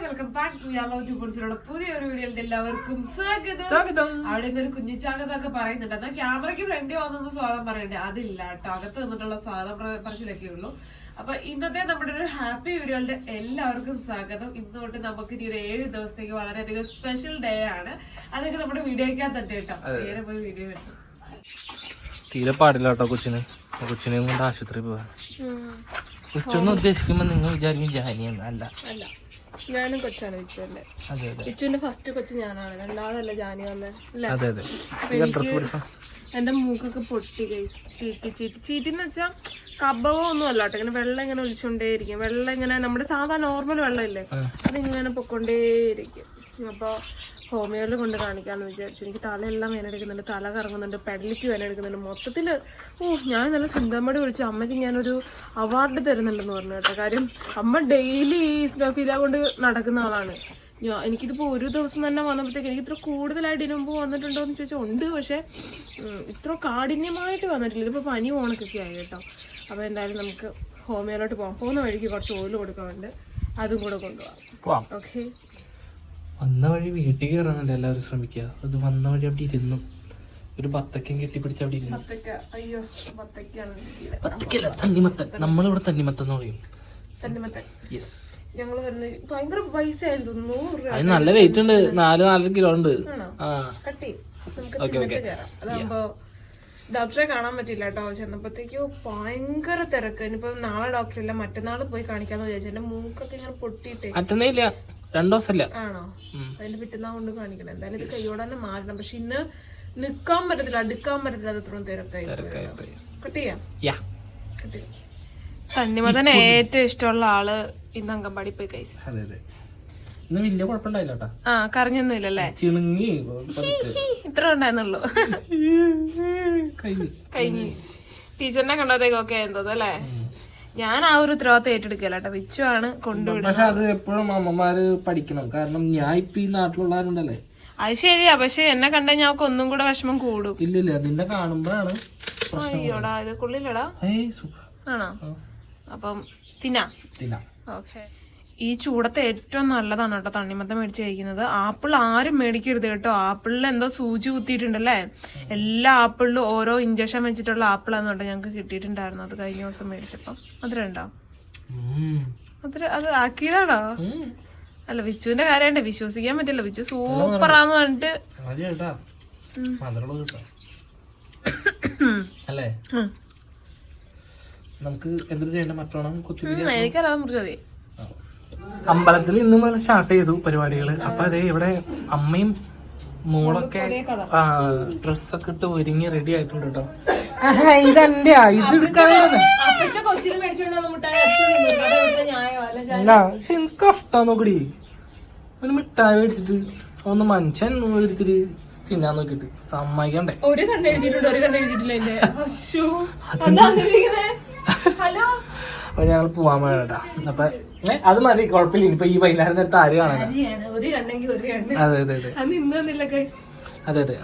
Welcome back ട്യൂബിൾസിലുള്ള പുതിയൊരു വീഡിയോയിലേക്ക് എല്ലാവർക്കും സ്വാഗതം. സ്വാഗതം. അവിടെ നിന്നൊരു കുഞ്ഞിച്ചാകത്തൊക്കെ പറയുന്നുണ്ട്. എന്നാൽ ക്യാമറയ്ക്ക് ഫ്രണ്ടി വന്നൊന്ന് സ്വാഗതം പറയണ്ടേ? അതില്ല കേട്ടോ. അകത്ത് നിന്നിട്ടുള്ള സ്വാഗതം പ്ര- പറച്ചിലൊക്കെ ഉള്ളൂ. അപ്പൊ ഇന്നത്തെ നമ്മുടെ ഒരു ഹാപ്പി വീഡിയോയുടെ എല്ലാവർക്കും സ്വാഗതം. ഇന്ന് തൊട്ട് നമുക്ക് ഇനി ഒരു ഏഴ് ദിവസത്തേക്ക് വളരെയധികം സ്പെഷ്യൽ ഡേ ആണ്. അതൊക്കെ നമ്മുടെ വീഡിയോയ്ക്കകത്തുണ്ട് കേട്ടോ. നേരെ പോയി വീഡിയോ കിട്ടും തീരെ പാടില്ല കേട്ടോ കൊച്ചിന്. കൊച്ചിനെയും കൊണ്ട് ആശുപത്രി പോവാ. കൊച്ചൊന്ന് ഉദ്ദേശിക്കുമ്പോ നിങ്ങൾ വിചാരിക്കും ജാനിയെന്ന് അല്ല അല്ല. ഞാനും കൊച്ചാണ് വിച്ചുവല്ലേ അതെ അതെ. വിച്ചുവിന്റെ ഫസ്റ്റ് കൊച്ചു ഞാനാണ്. രണ്ടാളല്ല ജാനി വന്നേ. അതെ അതെ. എന്റെ മൂക്കൊക്കെ പൊട്ടി ഗൈസ് ചീറ്റി ചീറ്റി ചീറ്റി എന്ന് വെച്ചാൽ കബവോ ഒന്നും അല്ല കേട്ടോ. ഇങ്ങനെ വെള്ളം ഇങ്ങനെ ഒഴിച്ചുകൊണ്ടേയിരിക്കും വെള്ളം ഇങ്ങനെ നമ്മുടെ സാധാ നോർമൽ വെള്ളം ഇല്ലേ. അതിങ്ങനെ പൊക്കൊണ്ടേയിരിക്കും അപ്പൊ ഹോമിയോയിൽ കൊണ്ട് കാണിക്കാന്ന് വിചാരിച്ചു. എനിക്ക് തലയെല്ലാം വേനെടുക്കുന്നുണ്ട് തല കറങ്ങുന്നുണ്ട് പെടലിക്ക് വേനെടുക്കുന്നുണ്ട്. മൊത്തത്തിൽ ഓ ഞാൻ നല്ല സുന്ദരമ്മയോട് വിളിച്ചു. അമ്മയ്ക്ക് ഞാനൊരു അവാർഡ് തരുന്നുണ്ടെന്ന് പറഞ്ഞു കേട്ടോ. കാര്യം അമ്മ ഡെയിലി ഈ സ്നോഫീല കൊണ്ട് നടക്കുന്ന ആളാണ്. ഞാൻ എനിക്കിതിപ്പോ ഒരു ദിവസം തന്നെ വന്നപ്പോഴത്തേക്ക് എനിക്ക് ഇത്ര കൂടുതലായിട്ട് ഇതിനു മുമ്പ് വന്നിട്ടുണ്ടോ എന്ന് ചോദിച്ചാൽ ഉണ്ട്. പക്ഷേ ഇത്ര കാഠിന്യമായിട്ട് വന്നിട്ടില്ല. ഇതിപ്പോൾ പനി ഓണക്കൊക്കെ ആയി കേട്ടോ. അപ്പോൾ എന്തായാലും നമുക്ക് ഹോമിയോയിലോട്ട് പോകാം പോകുന്ന വഴിക്ക് കുറച്ച് ഓയിൽ കൊടുക്കാറുണ്ട് അതും കൂടെ കൊണ്ടുപോകാം ഓക്കെ വന്ന വഴി വീട്ടിൽ കയറാനല്ലേ എല്ലാവരും ശ്രമിക്കുക. അത് വന്ന വഴി അവിടെ ഇരുന്നു. ഒരു ബത്തക്കം കെട്ടിപ്പിടിച്ച് അവിടെ ഇരുന്നു. ബത്തക്കല്ല തണ്ണിമത്തൻ. നമ്മളിവിടെ തണ്ണിമത്തൻ. എന്ന് പറയും യെസ് ഭയങ്കര പൈസ രൂപ. നല്ല വെയിറ്റ് ഉണ്ട്. നാല് നാലര കിലോ ഉണ്ട്. ഡോക്ടറെ കാണാൻ പറ്റില്ല കേട്ടോ. ചെന്നപ്പോഴത്തേക്കോ ഭയങ്കര തിരക്ക്. ഇനിയിപ്പോ നാളെ ഡോക്ടറില്ല മറ്റന്നാൾ പോയി കാണിക്കാന്ന് വിചാരിച്ചു. എന്റെ മൂക്കൊക്കെ ഇങ്ങനെ പൊട്ടിയിട്ടേ. രണ്ടു ദിവസമില്ല ആണോ. അതിന്റെ പിറ്റന്നാ കൊണ്ട് കാണിക്കണം. എന്തായാലും ഇത് കൈയോടെ തന്നെ മാറണം. പക്ഷെ ഇന്ന് നിക്കാൻ പറ്റത്തില്ല അടുക്കാൻ പറ്റത്തില്ല അത് അത്രയും തിരക്കായി. കട്ട് ചെയ്യാം? യാ. കട്ട് ചെയ്യാം. തണ്ണിമതന് ഏറ്റവും ഇഷ്ടമുള്ള ആൾ ഇന്ന് അങ്കമ്പാടി പോയി കൈസ് അതെ അതെ. ഇന്ന് വലിയ കുഴപ്പമുണ്ടായില്ല ആ കരഞ്ഞൊന്നും ഇല്ലല്ലേ ചിണുങ്ങി ഇത്ര ഉണ്ടായിരുന്നുള്ളൂ. കഴിഞ്ഞു. ടീച്ചറിനെ കണ്ടതേക്കൊക്കെ എന്തോ അല്ലേ? ഞാൻ ആ ഒരു ഉത്തരവാദിത്തം ഏറ്റെടുക്കല കേട്ടോ. വിച്ചു ആണ് കൊണ്ടുവിടുന്നത്. പക്ഷെ അത് എപ്പോഴും അമ്മമാര് പഠിക്കണം. കാരണം ഞാൻ ഇപ്പൊ ഈ നാട്ടിലുള്ളവരുണ്ടല്ലേ? അത് ശരിയാ. പക്ഷെ എന്നെ കണ്ട ഞാൻ ഒന്നും കൂടെ വിഷമം കൂടും. ഇല്ലില്ല നിന്നെ കാണുമ്പോഴാണ് അയ്യോടാ ഇത് കൊള്ളില്ലടാ. ആണോ? അപ്പം തിന്നാ. തിന്നാം. ഓക്കെ. ഈ ചൂടത്തെ ഏറ്റവും നല്ലതാണ് കേട്ടോ തണ്ണിമത്തം മേടിച്ച് കഴിക്കുന്നത്. ആപ്പിൾ ആരും മേടിക്കരുത് കേട്ടോ. ആപ്പിളിൽ എന്തോ സൂചി കുത്തിയിട്ടുണ്ടല്ലേ? എല്ലാ ആപ്പിളിലും ഓരോ ഇഞ്ചക്ഷൻ വെച്ചിട്ടുള്ള ആപ്പിളാന്ന് കേട്ടോ ഞങ്ങൾക്ക് കിട്ടിയിട്ടുണ്ടായിരുന്നു. അത് കഴിഞ്ഞ ദിവസം മേടിച്ചപ്പം. ഉണ്ടോ ഉം. അത് ആക്കിയതാണോ? അല്ല വിച്ചുവിന്റെ കാര്യമുണ്ട് വിശ്വസിക്കാൻ പറ്റില്ല. വിച്ചു സൂപ്പറാന്ന് പറഞ്ഞിട്ട് എനിക്കറിയാതെ അല്ലേ? നമുക്ക് എന്തൊരു ചെയ്യേണ്ട മറ്റോണം കുത്തിപ്പിടി ഉം, എനിക്കറിയാം മുറിച്ചതി അമ്പലത്തിൽ ഇന്ന് മുതൽ സ്റ്റാർട്ട് ചെയ്തു പരിപാടികൾ. അപ്പൊ അതെ ഇവിടെ അമ്മയും മോളൊക്കെ ആ ഡ്രസ്സൊക്കെ ഇട്ട് ഒരുങ്ങി റെഡി ആയിട്ടുണ്ട് കേട്ടോ ഇതെന്റെ ഇത് അല്ല പക്ഷെ എനിക്ക് കഷ്ടം നോക്കടി. ഒരു മിഠായി മേടിച്ചിട്ട് ഒന്ന് മനുഷ്യൻ എടുത്തിട്ട് തിന്നാൻ നോക്കിട്ട് സമ്മതിക്കണ്ടേ? ഒരു കണ്ണ് എഴുതിയിട്ടുണ്ട് ഒരു അങ്ങനെ ഹലോ? അപ്പൊ ഞങ്ങൾ പോവാൻ വേണ്ട അപ്പൊ അത് മതി കുഴപ്പമില്ല. ഇനിയിപ്പൊ ഈ വൈകുന്നേരം നേരത്തെ ആര് കാണാൻ അതെ അതെ അതെ. അതെ അതെ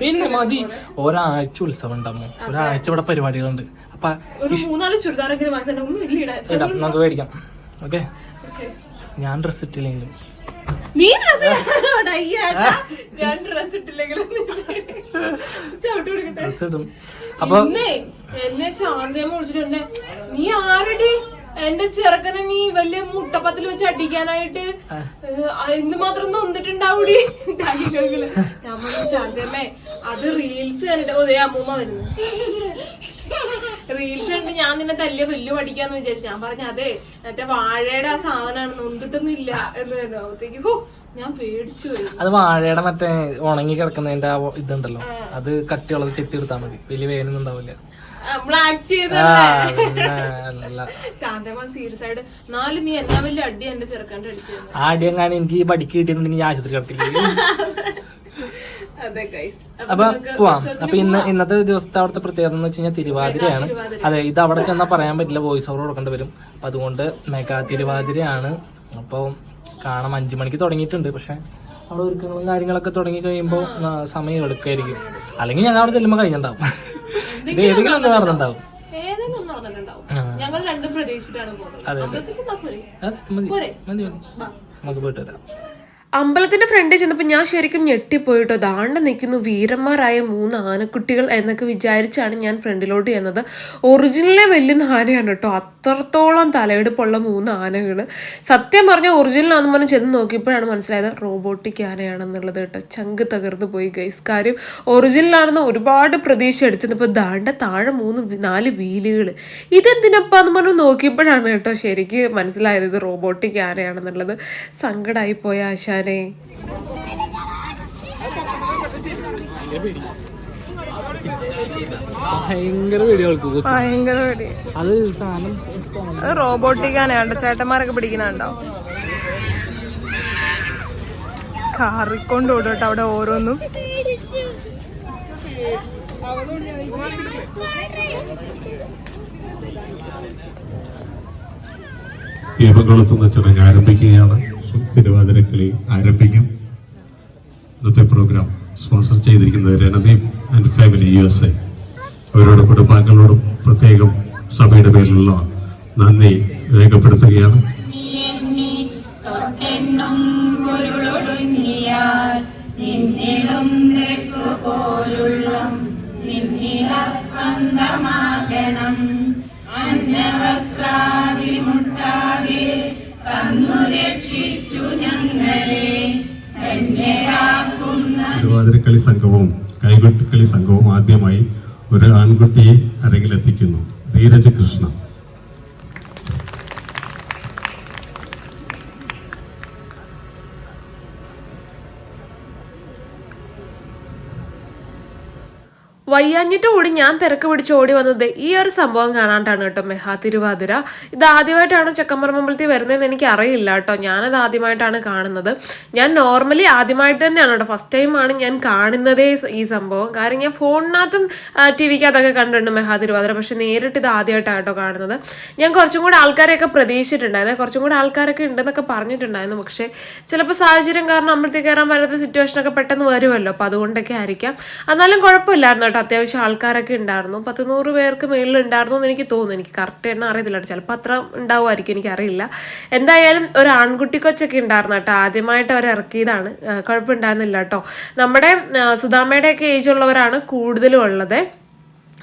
പിന്നെ മതി. ഒരാഴ്ച ഉത്സവം ഉണ്ടാവും ഒരാഴ്ച ഇവിടെ പരിപാടികളുണ്ട്. അപ്പൊ. ഇടാം നമുക്ക് മേടിക്കാം. ഓക്കെ? ഞാൻ ഡ്രസ്സ് ഇട്ടില്ലെങ്കിലും. നീ ഡ്രസ് ഞാൻ ഡ്രസ് ഇട്ടില്ലെങ്കിലും അപ്പൊ എന്നെ ശാന്തയമ്മ വിളിച്ചിട്ടുണ്ട് നീ ആരടി? എന്റെ ചെറുക്കനെ നീ വലിയ മുട്ടപ്പത്തിൽ വെച്ച് അടിക്കാനായിട്ട്. എന്ത് മാത്രം നൊന്നിട്ടുണ്ടാവൂടി? ഡയലോഗിൽ പറഞ്ഞു ശാന്തയമ്മേ അത് റീൽസ് കണ്ടിട്ട് ഓ ദേ അമ്മൂമ്മ വരുന്നു. റീൽസ് കണ്ട് ഞാൻ നിന്നെ തല്ലിയ പുല്ല് പഠിക്കാന്ന് വിചാരിച്ചു. ഞാൻ പറഞ്ഞു അതെ മറ്റേ വാഴയുടെ ആ സാധനമാണ് നൊന്തിട്ടൊന്നും ഇല്ല എന്ന് പറഞ്ഞു. അപ്പത്തേക്ക് ഹോ ഞാൻ പേടിച്ചു അത് വാഴയുടെ മറ്റേ ഉണങ്ങി കിടക്കുന്നതിന്റെ ആ ഇതുണ്ടല്ലോ. അത് കട്ടിയുള്ളത് ചെത്തി എടുത്താൽ മതി. വലിയ വേനൊന്നും ഉണ്ടാവില്ല. ആ പിന്നെ അല്ല ശാന്തമ്മ സീരിയസ് ആയിട്ട് നാല് നീ എന്നാ വലിയ അടി എന്റെ ചെറുക്കന്റെ അടിച്ചു ആദ്യം എനിക്ക് ഈ പഠിക്ക് കിട്ടിയെന്നുണ്ടെങ്കിൽ ആശുപത്രി കിടത്തില്ല അപ്പൊ പോവാം. അപ്പൊ ഇന്ന് ഇന്നത്തെ ദിവസത്തെ അവിടുത്തെ പ്രത്യേകത എന്ന് വെച്ച് കഴിഞ്ഞാൽ തിരുവാതിരയാണ് അതെ ഇത് അവിടെ ചെന്നാൽ പറയാൻ പറ്റില്ല വോയിസ് ഓവർ കൊടുക്കേണ്ടി വരും. അപ്പൊ അതുകൊണ്ട് മെഗാ തിരുവാതിരയാണ് അപ്പൊ കാണാം. അഞ്ചു മണിക്ക് തുടങ്ങിയിട്ടുണ്ട്. പക്ഷെ അവിടെ ഒരുക്കങ്ങളും കാര്യങ്ങളൊക്കെ തുടങ്ങി കഴിയുമ്പോൾ സമയം എടുക്കായിരിക്കും. അല്ലെങ്കിൽ ഞങ്ങൾ അവിടെ ചെല്ലുമ്പോൾ കഴിഞ്ഞിട്ടുണ്ടാവും. ഇത് ഏതെങ്കിലും ഒന്ന് നടന്നിട്ടുണ്ടാവും. ഞങ്ങൾ രണ്ടും പോകുന്നത്. അതെ അതെ? മതി. മതി നമുക്ക് പോയിട്ട് വരാം. അമ്പലത്തിന്റെ ഫ്രണ്ടിൽ ചെന്നപ്പോൾ ഞാൻ ശരിക്കും ഞെട്ടിപ്പോയിട്ടോ. ദാണ്ട് നിൽക്കുന്നു വീരന്മാരായ മൂന്ന് ആനക്കുട്ടികൾ എന്നൊക്കെ വിചാരിച്ചാണ് ഞാൻ ഫ്രണ്ടിലോട്ട് ചെന്നത്. ഒറിജിനലെ വലിയ ആനയാണ് കേട്ടോ. അത്രത്തോളം തലയെടുപ്പുള്ള മൂന്ന് ആനകൾ സത്യം പറഞ്ഞ ഒറിജിനൽ ആണെന്ന് പറഞ്ഞ് ചെന്ന് നോക്കിയപ്പോഴാണ് മനസ്സിലായത് റോബോട്ടിക് ആനയാണെന്നുള്ളത് കേട്ടോ. ചങ്ക് തകർന്നു പോയി ഗൈസ് കാര്യം ഒറിജിനൽ ആണെന്ന് ഒരുപാട് പ്രതീക്ഷ എടുത്തിരുന്നപ്പോൾ ദാണ്ട താഴെ മൂന്ന് നാല് വീലുകൾ ഇതെന്തിനപ്പാന്ന് പറഞ്ഞ് നോക്കിയപ്പോഴാണ് കേട്ടോ ശരിക്ക് മനസ്സിലായത് ഇത് റോബോട്ടിക് ആനയാണെന്നുള്ളത്. സങ്കടമായി പോയ ആശാനെ ഭയങ്കര ഭയങ്കര പേടി. അത് സാധനം അത് റോബോട്ടിക് ആനയാണ്ടോ ചേട്ടന്മാരൊക്കെ പിടിക്കുന്നുണ്ടോ കാറിക്കൊണ്ട് കേട്ടോ അവിടെ ഓരോന്നും. ദീപകൊളുത്തുന്ന ചടങ്ങ് ആരംഭിക്കുകയാണ്. തിരുവാതിരക്കളി ആരംഭിക്കും. ഇന്നത്തെ പ്രോഗ്രാം സ്പോൺസർ ചെയ്തിരിക്കുന്നത് Randeep and family U S A അവരോട് കുടുംബാംഗങ്ങളോടും പ്രത്യേകം സഭയുടെ പേരിലുള്ള നന്ദി രേഖപ്പെടുത്തുകയാണ്. തിരുവാതിരക്കളി സംഘവും കൈകൊട്ടിക്കളി സംഘവും ആദ്യമായി ഒരു ആൺകുട്ടിയെ അരങ്ങിലെത്തിക്കുന്നു. ധീരജ് കൃഷ്ണ. വയ്യാഞ്ഞിട്ട് കൂടി ഞാൻ തിരക്ക് പിടിച്ച് ഓടി വന്നത് ഈ ഒരു സംഭവം കാണാണ്ടാണ് കേട്ടോ മെഹാ തിരുവാതിര. ഇത് ആദ്യമായിട്ടാണ് ചെക്കമ്പറമ്പലത്തിൽ വരുന്നതെന്ന് എനിക്ക് അറിയില്ല കേട്ടോ. ഞാനത് ആദ്യമായിട്ടാണ് കാണുന്നത്. ഞാൻ നോർമലി ആദ്യമായിട്ട് തന്നെയാണ് കേട്ടോ. ഫസ്റ്റ് ടൈമാണ് ഞാൻ കാണുന്നതേ ഈ സംഭവം. കാരണം ഞാൻ ഫോണിനകത്തും ടി വിക്കകത്തൊക്കെ കണ്ടിട്ടുണ്ട് മെഹാ തിരുവാതിര. പക്ഷെ നേരിട്ട് ഇത് ആദ്യമായിട്ടാണ് കാണുന്നത്. ഞാൻ കുറച്ചും കൂടെ ആൾക്കാരെയൊക്കെ പ്രതീക്ഷിച്ചിട്ടുണ്ടായിരുന്നു. കുറച്ചും കൂടെ ആൾക്കാരൊക്കെ ഉണ്ടെന്നൊക്കെ പറഞ്ഞിട്ടുണ്ടായിരുന്നു. പക്ഷേ ചിലപ്പോൾ സാഹചര്യം കാരണം അമ്പലത്തിൽ കയറാൻ വരാത്ത സിറ്റുവേഷനൊക്കെ പെട്ടെന്ന് വരുമല്ലോ. അപ്പോൾ അതുകൊണ്ടൊക്കെ ആയിരിക്കാം. എന്നാലും കുഴപ്പമില്ലായിരുന്നു കേട്ടോ അത്യാവശ്യം ആൾക്കാരൊക്കെ ഉണ്ടായിരുന്നു. പത്ത് നൂറ് പേർക്ക് മേളിൽ ഉണ്ടായിരുന്നു എന്ന് എനിക്ക് തോന്നുന്നു. എനിക്ക് കറക്റ്റ് എണ്ണം അറിയത്തില്ല ചിലപ്പോൾ അത്ര ഉണ്ടാവുമായിരിക്കും എനിക്കറിയില്ല. എന്തായാലും ഒരു ആൺകുട്ടി കൊച്ചൊക്കെ ഉണ്ടായിരുന്നു കേട്ടോ. ആദ്യമായിട്ട് അവർ ഇറക്കിയതാണ്. കുഴപ്പമുണ്ടായിരുന്നില്ല കേട്ടോ. നമ്മുടെ സുധാമയുടെയൊക്കെ സുധാമ്മയുടെയൊക്കെ ഏജ് ഉള്ളവരാണ് കൂടുതലും ഉള്ളത്.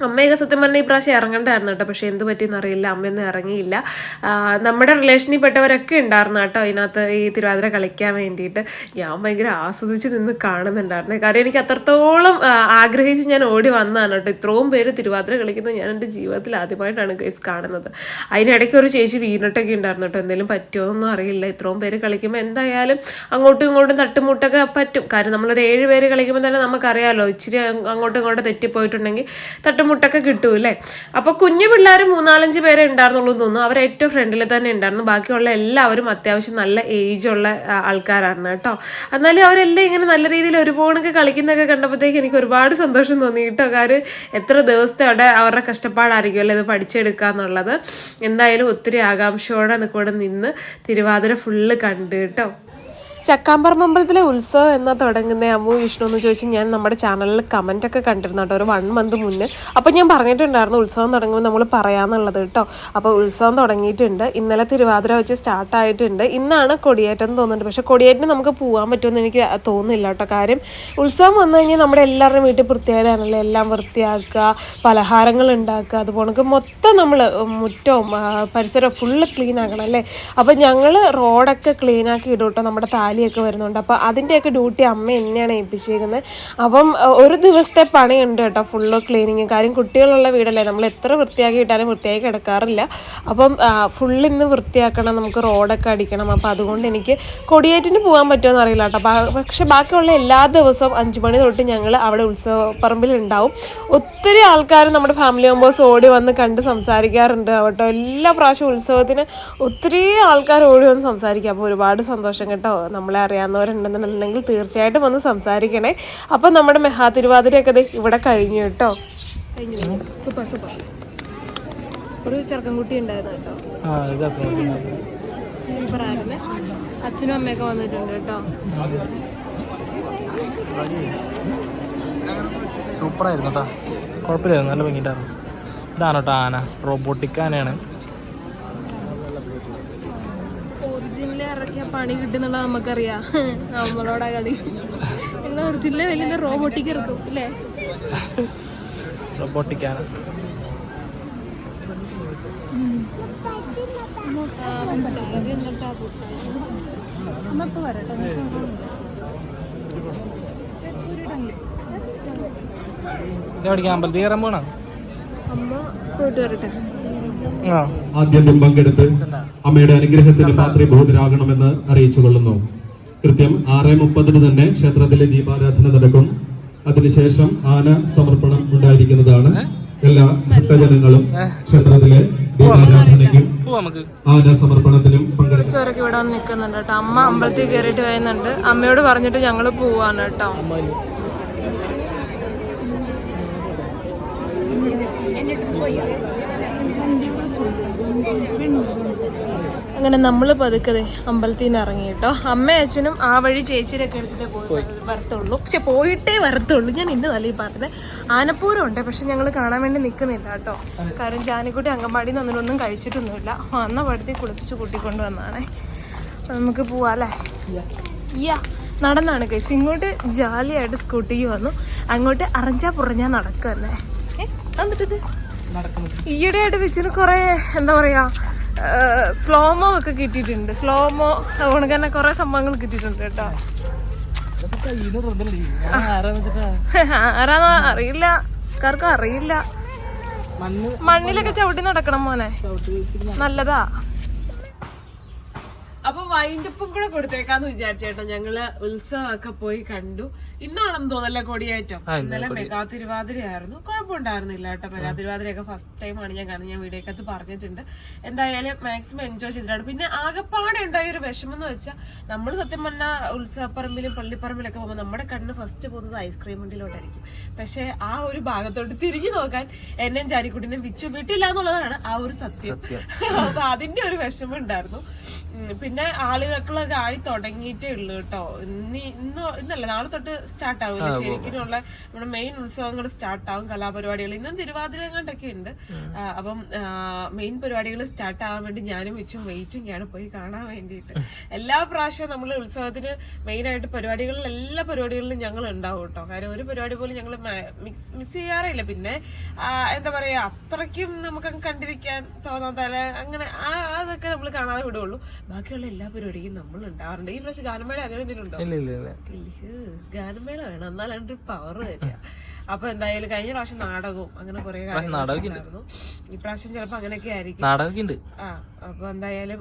അമ്മയൊക്കെ സത്യം പറഞ്ഞാൽ ഈ പ്രാവശ്യം ഇറങ്ങണ്ടായിരുന്നു കേട്ടോ. പക്ഷേ എന്ത് പറ്റിയെന്ന് അറിയില്ല. അമ്മയൊന്നും ഇറങ്ങിയില്ല. നമ്മുടെ റിലേഷനിൽ പെട്ടവരൊക്കെ ഉണ്ടായിരുന്നു കേട്ടോ അതിനകത്ത് ഈ തിരുവാതിര കളിക്കാൻ വേണ്ടിയിട്ട്. ഞാൻ ഭയങ്കര ആസ്വദിച്ച് നിന്ന് കാണുന്നുണ്ടായിരുന്നു. കാരണം എനിക്ക് അത്രത്തോളം ആഗ്രഹിച്ച് ഞാൻ ഓടി വന്നതാണ് കേട്ടോ. ഇത്രയും പേര് തിരുവാതിര കളിക്കുന്നത് ഞാൻ എന്റെ ജീവിതത്തിൽ ആദ്യമായിട്ടാണ് ഗൈസ് കാണുന്നത്. അതിനിടയ്ക്ക് ഒരു ചേച്ചി വീണിട്ടൊക്കെ ഉണ്ടായിരുന്നു കേട്ടോ. എന്തെങ്കിലും പറ്റുമോന്നും അറിയില്ല. ഇത്രയും പേര് കളിക്കുമ്പോൾ എന്തായാലും അങ്ങോട്ടും ഇങ്ങോട്ടും തട്ടുമുട്ടൊക്കെ പറ്റും. കാര്യം നമ്മളൊരു ഏഴ് പേര് കളിക്കുമ്പോൾ തന്നെ നമുക്കറിയാമല്ലോ ഇച്ചിരി അങ്ങ് അങ്ങോട്ടും ഇങ്ങോട്ടും തെറ്റിപ്പോയിട്ടുണ്ടെങ്കിൽ തട്ടുമുട്ടൊക്കെ അല്ലേ അപ്പോൾ കുഞ്ഞു പിള്ളേർ മൂന്നാലഞ്ച് പേരെ ഉണ്ടായിരുന്നുള്ളൂ എന്ന് തോന്നുന്നു. അവർ ഏറ്റവും ഫ്രണ്ടിൽ തന്നെ ഉണ്ടായിരുന്നു. ബാക്കിയുള്ള എല്ലാവരും അത്യാവശ്യം നല്ല ഏജ് ഉള്ള ആൾക്കാരായിരുന്നു കേട്ടോ. എന്നാലും അവരെല്ലാം ഇങ്ങനെ നല്ല രീതിയിൽ ഒരുപാടൊക്കെ കളിക്കുന്നൊക്കെ കണ്ടപ്പോഴത്തേക്ക് എനിക്ക് ഒരുപാട് സന്തോഷം തോന്നി കേട്ടോ. കാര്യം എത്ര ദിവസത്തെ അവിടെ അവരുടെ കഷ്ടപ്പാടായിരിക്കുമല്ലോ ഇത് പഠിച്ചെടുക്കുക എന്നുള്ളത്. എന്തായാലും ഒത്തിരി ആകാംക്ഷയോടെ കൂടെ നിന്ന് തിരുവാതിര ഫുള്ള് കണ്ട് കേട്ടോ. ചക്കാമ്പറമ്പലത്തിലെ ഉത്സവം എന്നാ തുടങ്ങുന്നത് അമ്മു വിഷ്ണു എന്ന് ചോദിച്ച് ഞാൻ നമ്മുടെ ചാനലിൽ കമന്റ് ഒക്കെ കണ്ടിരുന്നു കേട്ടോ ഒരു വൺ മന്ത് മുന്നേ. അപ്പോൾ ഞാൻ പറഞ്ഞിട്ടുണ്ടായിരുന്നു ഉത്സവം തുടങ്ങുമ്പോൾ നമ്മൾ പറയാമെന്നുള്ളത് കേട്ടോ. അപ്പോൾ ഉത്സവം തുടങ്ങിയിട്ടുണ്ട് ഇന്നലെ തിരുവാതിര വെച്ച് സ്റ്റാർട്ട് ആയിട്ടുണ്ട്. ഇന്നാണ് കൊടിയേറ്റം എന്ന് തോന്നുന്നുണ്ട്. പക്ഷേ കൊടിയേറ്റം നമുക്ക് പോകാൻ പറ്റുമെന്ന് എനിക്ക് തോന്നുന്നില്ല കേട്ടോ. കാര്യം ഉത്സവം വന്നു കഴിഞ്ഞാൽ നമ്മുടെ എല്ലാവരുടെയും വീട്ടിൽ വൃത്തിയായതാണല്ലോ എല്ലാം വൃത്തിയാക്കുക പലഹാരങ്ങൾ ഉണ്ടാക്കുക അതുപോലെ മൊത്തം നമ്മൾ മുറ്റവും പരിസരം ഫുള്ള് ക്ലീൻ ആക്കണം അല്ലേ? അപ്പോൾ ഞങ്ങൾ റോഡൊക്കെ ക്ലീൻ ആക്കി ഇടും കേട്ടോ നമ്മുടെ താലിയൊക്കെ വരുന്നുണ്ട്. അപ്പോൾ അതിന്റെയൊക്കെ ഡ്യൂട്ടി അമ്മ എന്നെയാണ് ഏൽപ്പിച്ചേക്കുന്നത്. അപ്പം ഒരു ദിവസത്തെ പണിയുണ്ട് കേട്ടോ ഫുള്ള് ക്ലീനിങ് കാര്യം. കുട്ടികളുള്ള വീടല്ലേ നമ്മൾ എത്ര വൃത്തിയാക്കി ഇട്ടാലും വൃത്തിയാക്കി കിടക്കാറില്ല. അപ്പം ഫുള്ള് ഇന്ന് വൃത്തിയാക്കണം നമുക്ക് റോഡൊക്കെ അടിക്കണം. അപ്പോൾ അതുകൊണ്ട് എനിക്ക് കൊടിയേറ്റിന് പോകാൻ പറ്റുമെന്ന് അറിയില്ല കേട്ടോ. പക്ഷേ പക്ഷെ ബാക്കിയുള്ള എല്ലാ ദിവസവും അഞ്ച് മണി തൊട്ട് ഞങ്ങൾ അവിടെ ഉത്സവ പറമ്പിൽ ഉണ്ടാവും. ഒത്തിരി ആൾക്കാർ നമ്മുടെ ഫാമിലി മെമ്പേഴ്സ് ഓടി വന്ന് കണ്ട് സംസാരിക്കാറുണ്ട് കേട്ടോ. എല്ലാ പ്രാവശ്യവും ഉത്സവത്തിന് ഒത്തിരി ആൾക്കാർ ഓടി വന്ന് സംസാരിക്കും. അപ്പോൾ ഒരുപാട് സന്തോഷം കേട്ടോ. നമ്മളെ അറിയാവുന്നവരുണ്ടെന്നുണ്ടെങ്കിൽ തീർച്ചയായിട്ടും വന്ന് സംസാരിക്കണേ. അപ്പം നമ്മുടെ മെഹാ തിരുവാതിരയൊക്കെ ദേ ഇവിടെ കഴിഞ്ഞു കേട്ടോ. കഴിഞ്ഞു. Super super. ഒരു ചെറുക്കൻകുട്ടി ഉണ്ടായിരുന്നു കേട്ടോ. ആ ഇതൊക്കെ സൂപ്പർ ആയിരുന്നേ. അച്ഛനും അമ്മയൊക്കെ വന്നിട്ടുണ്ട് കേട്ടോ. സൂപ്പറായിരുന്നു കേട്ടോ കുഴപ്പമില്ലായിരുന്നു. നല്ല ഭംഗിയിട്ടായിരുന്നു ഇതാണ് കേട്ടോ ആന? റോബോട്ടിക് ആനയാണ്. ഒറിജിനലെ ഇറക്കിയ പണി കിട്ടുന്നുള്ള നമുക്കറിയാം. നമ്മളോടാ കളി. നിങ്ങൾ ഒറിജിനിലെ വലിയ റോബോട്ടിക് ഇറക്കും അല്ലേ റോബോട്ടിക്കാണ് അമ്മ ഇപ്പൊ വരട്ടെ എവിടേക്ക് അമ്പലത്തിൽ കയറാൻ പോണോ? അമ്മ പോയിട്ട് വരട്ടെ. ആ. ആദ്യം പങ്കെടുത്ത് അമ്മയുടെ അനുഗ്രഹത്തിന് പാത്രീഭൂതരാകണമെന്ന് അറിയിച്ചു കൊള്ളുന്നു കൃത്യം ആറ് മുപ്പതിന് തന്നെ ക്ഷേത്രത്തിലെ ദീപാരാധന നടക്കും. അതിനുശേഷം ആന സമർപ്പണം ഉണ്ടായിരിക്കുന്നതാണ്. എല്ലാ ഭക്തജനങ്ങളും ക്ഷേത്രത്തിലെ ദീപാരാധനയ്ക്കും ആന സമർപ്പണത്തിനും പങ്കെടുക്കും. ഇവിടെ വന്ന് നിൽക്കുന്നുണ്ട് കേട്ടോ. അമ്മ അമ്പലത്തിൽ കയറിയിട്ട് വരുന്നുണ്ട്. അമ്മയോട് പറഞ്ഞിട്ട് ഞങ്ങൾ പോവാണ് കേട്ടോ. അങ്ങനെ നമ്മൾ പതുക്കതെ അമ്പലത്തിൽ നിന്ന് ഇറങ്ങി കേട്ടോ. അമ്മയും അച്ഛനും ആ വഴി ചേച്ചിയുടെയൊക്കെ എടുത്തിട്ട് പോയി വരത്തുള്ളൂ. പക്ഷെ പോയിട്ടേ വരത്തുള്ളൂ. ഞാൻ ഇന്ന് നല്ല പറഞ്ഞത്. ആനപ്പൂരം ഉണ്ട് പക്ഷെ ഞങ്ങൾ കാണാൻ വേണ്ടി നിൽക്കുന്നില്ല കേട്ടോ. കാരണം ജാനിക്കുട്ടി അങ്കൻവാടിയിൽ നിന്ന് ഒന്നും കഴിച്ചിട്ടൊന്നുമില്ല. വന്ന പടത്തിൽ കുളിപ്പിച്ച് കൂട്ടിക്കൊണ്ട് വന്നാണേ. നമുക്ക് പോവാല്ലേ? യാ നടന്നാണ് കേസ്. ഇങ്ങോട്ട് ജാലിയായിട്ട് സ്കൂട്ടിക്ക് വന്നു. അങ്ങോട്ട് അറിഞ്ഞാ പുറഞ്ഞാ നടക്കുക അല്ലേ ഏ എന്നിട്ടിത് ഈയിടെയായിട്ട് വെച്ചിന് കുറെ എന്താ പറയാ സ്ലോമോ ഒക്കെ കിട്ടിയിട്ടുണ്ട്. സ്ലോമോ അതുകൊണ്ട് തന്നെ കുറെ സംഭവങ്ങൾ കിട്ടിയിട്ടുണ്ട് കേട്ടോ. ആരാന്നോ അറിയില്ല. ആർക്കും അറിയില്ല. മണ്ണ് മണ്ണിലൊക്കെ ചവിട്ടി നടക്കണം മോനെ. നല്ലതാ. അപ്പൊ വൈൻഡപ്പും കൂടെ കൊടുത്തേക്കാന്ന് വിചാരിച്ചേട്ടോ ഞങ്ങൾ ഉത്സവമൊക്കെ പോയി കണ്ടു. ഇന്നാണെന്ന് തോന്നല്ലേ കൊടിയേറ്റം? ഇന്നലെ മെഗാ തിരുവാതിരയായിരുന്നു. കുഴപ്പമുണ്ടായിരുന്നില്ല കേട്ടോ. മെഗാ തിരുവാതിരയൊക്കെ ഫസ്റ്റ് ടൈം ആണ് ഞാൻ കാണുന്നത് ഞാൻ വീഡിയോക്കകത്ത് പറഞ്ഞിട്ടുണ്ട്. എന്തായാലും മാക്സിമം എൻജോയ് ചെയ്തിട്ടാണ്. പിന്നെ ആകെപ്പാടെ ഉണ്ടായ ഒരു വിഷമം എന്ന് വെച്ചാൽ നമ്മൾ സത്യം പറഞ്ഞാൽ ഉത്സവപ്പറമ്പിലും പള്ളിപ്പറമ്പിലൊക്കെ പോകുമ്പോൾ നമ്മുടെ കണ്ണ് ഫസ്റ്റ് പോകുന്നത് ഐസ്ക്രീം വണ്ടിയിലോട്ടായിരിക്കും പക്ഷെ ആ ഒരു ഭാഗത്തോട്ട് തിരിഞ്ഞു നോക്കാൻ എന്നെയും ചാരിക്കുട്ടിനെ വിച്ചു വിട്ടില്ല എന്നുള്ളതാണ് ആ ഒരു സത്യം. അപ്പൊ അതിന്റെ ഒരു വിഷമം ഉണ്ടായിരുന്നു. പിന്നെ ആളുകൾക്കുള്ളൊക്കെ ആയി തുടങ്ങിയിട്ടേ ഉള്ളൂ കേട്ടോ. ഇന്ന് ഇന്ന് ഇന്നല്ല നാളെ തൊട്ട് സ്റ്റാർട്ട് ആവില്ല ശരിക്കുമുള്ള നമ്മുടെ മെയിൻ ഉത്സവങ്ങൾ സ്റ്റാർട്ട് ആവും കലാപരിപാടികൾ. ഇന്നും തിരുവാതിര കണ്ടൊക്കെ ഉണ്ട് അപ്പം മെയിൻ പരിപാടികൾ സ്റ്റാർട്ട് ആവാൻ വേണ്ടി ഞാനും വെച്ചും വെയിറ്റിംഗ് ആണ് പോയി കാണാൻ വേണ്ടിയിട്ട്. എല്ലാ പ്രാവശ്യവും നമ്മൾ ഉത്സവത്തിന് മെയിൻ ആയിട്ട് പരിപാടികളിൽ എല്ലാ പരിപാടികളിലും ഞങ്ങൾ ഉണ്ടാവും കേട്ടോ. കാര്യം ഒരു പരിപാടി പോലും ഞങ്ങൾ മിക്സ് മിസ് ചെയ്യാറില്ല പിന്നെ എന്താ പറയാ അത്രയ്ക്കും നമുക്ക് കണ്ടിരിക്കാൻ തോന്നാത്ത അങ്ങനെ ആ അതൊക്കെ നമ്മൾ കാണാതെ വിടുള്ളൂ. ബാക്കിയുള്ള എല്ലാ പരിപാടിയും നമ്മൾ ഉണ്ടാവാറുണ്ട്. ഈ പ്രാവശ്യം ഗാനമേള അങ്ങനെ എന്തെങ്കിലും ഉണ്ടോ? ഗാനമേള വേണം. എന്നാലാണ് ഒരു പവർ വരിക. അപ്പൊ എന്തായാലും കഴിഞ്ഞ പ്രാവശ്യം നാടകവും അങ്ങനെ കുറെ കാര്യങ്ങളുണ്ടായിരുന്നു ഈ പ്രാവശ്യം ചിലപ്പോ അങ്ങനെയൊക്കെ ആയിരിക്കും. നാടകമൊക്കെ ആ അപ്പൊ എന്തായാലും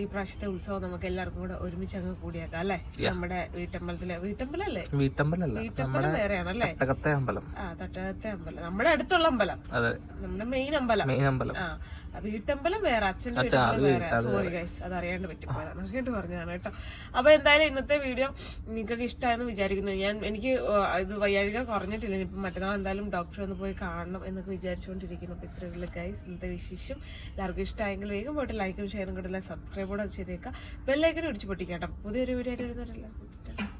ഈ പ്രാവശ്യത്തെ ഉത്സവം നമുക്ക് എല്ലാവർക്കും കൂടെ ഒരുമിച്ച് അങ്ങ് കൂടിയേക്കാം അല്ലെ? നമ്മുടെ വീട്ടമ്പലത്തിലെ വീട്ടമ്പലല്ലേ? വീട്ടമ്പലല്ല വീട്ടമ്പലം വേറെയാണല്ലേ? തട്ടകത്തെ അമ്പലം. ആ തട്ടകത്തെ അമ്പലം. നമ്മുടെ അടുത്തുള്ള അമ്പലം. നമ്മുടെ മെയിൻ അമ്പലം. മെയിൻ അമ്പലം. ആ വീട്ടമ്പലം വേറെ അച്ഛന്റെ വീട്ടമ്പലം വേറെ. സോറി ഗൈസ് അത്. അറിയാണ്ട് പറ്റിപ്പോയതാണ് അറിയാണ്ട് പറഞ്ഞതാണ് കേട്ടോ. അപ്പൊ എന്തായാലും ഇന്നത്തെ വീഡിയോ നിങ്ങൾക്ക് ഇഷ്ടമായെന്ന് വിചാരിക്കുന്നു. ഞാൻ എനിക്ക് ഇത് വയ്യാഴിക കുറഞ്ഞിട്ടില്ല ഇപ്പൊ മറ്റന്നാൾ എന്തായാലും ഡോക്ടറെ ഒന്ന് പോയി കാണണം എന്നൊക്കെ വിചാരിച്ചുകൊണ്ടിരിക്കുന്നു. അപ്പൊ ഇത്രയുള്ള ഗൈസ് ഇന്നത്തെ വിശേഷം. എല്ലാവർക്കും ഇഷ്ടമായെങ്കിൽ വേഗം പോയിട്ട് ലൈക്കും ഷെയറും കൂടെ സബ്സ്ക്രൈബ് കൂടെ ചെയ്തേക്കാം ബെല്ലൈക്കനും പൊട്ടിക്കാം പൊട്ടിക്കാട്ടോ പുതിയൊരു വീഡിയോ ആയിട്ട് വരുന്നവരല്ല